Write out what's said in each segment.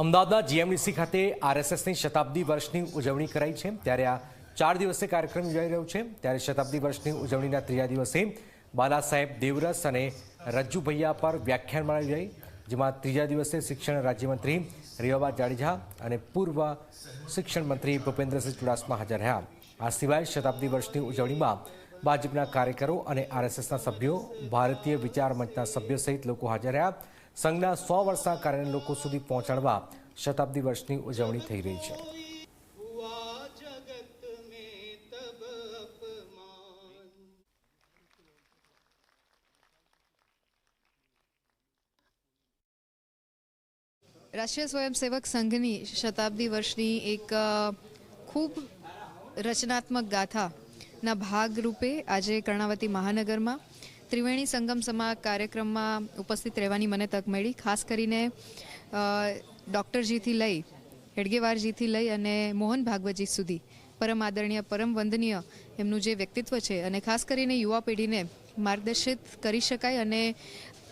અમદાવાદના જીએમડીસી ખાતે આરએસએસની શતાબ્દી વર્ષની ઉજવણી કરાઈ છે. ત્યારે આ ચાર દિવસે કાર્યક્રમ યોજાઈ રહ્યો છે. ત્યારે શતાબ્દી વર્ષની ઉજવણીના ત્રીજા દિવસે બાલા સાહેબ દેવરસ અને રજ્જુ ભૈયા પર વ્યાખ્યાનમાળા યોજાઈ જેમાં ત્રીજા દિવસે શિક્ષણ રાજ્યમંત્રી રેવાબા જાડેજા અને પૂર્વ શિક્ષણ મંત્રી ભૂપેન્દ્રસિંહ ચુડાસમા હાજર રહ્યા. આ સિવાય શતાબ્દી વર્ષની ઉજવણીમાં ભાજપના કાર્યકરો અને આરએસએસના સભ્યો, ભારતીય વિચાર મંચના સભ્યો સહિત લોકો હાજર રહ્યા. સંઘના સો વર્ષના કાર્યને લોકો સુધી પહોંચાડવા શતાબ્દી વર્ષની ઉજવણી થઈ રહી છે. રાષ્ટ્રીય સ્વયંસેવક સંઘની શતાબ્દી વર્ષની એક ખૂબ રચનાત્મક ગાથા ગાથાના ભાગરૂપે આજે કર્ણાવતી મહાનગરમાં ત્રિવેણી સંગમ સમા કાર્યક્રમમાં ઉપસ્થિત રહેવાની મને તક મળી. ખાસ કરીને ડૉક્ટરજીથી લઈ, હેડગેવારજીથી લઈ અને મોહન ભાગવતજી સુધી. પરમ આદરણીય, પરમ વંદનીય એમનું જે વ્યક્તિત્વ છે અને ખાસ કરીને યુવા પેઢીને માર્ગદર્શિત કરી શકાય અને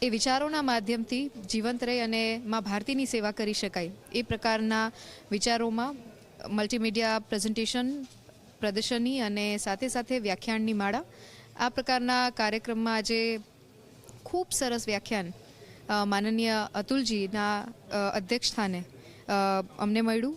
એ વિચારોના માધ્યમથી જીવંત રહી અને માં ભારતીની સેવા કરી શકાય. એ પ્રકારના વિચારોમાં મલ્ટીમીડિયા પ્રેઝન્ટેશન પ્રદર્શની અને સાથે સાથે વ્યાખ્યાનની માળા. આ પ્રકારના કાર્યક્રમમાં આજે ખૂબ સરસ વ્યાખ્યાન માનનીય અતુલજીના અધ્યક્ષ સ્થાને અમને મળ્યું.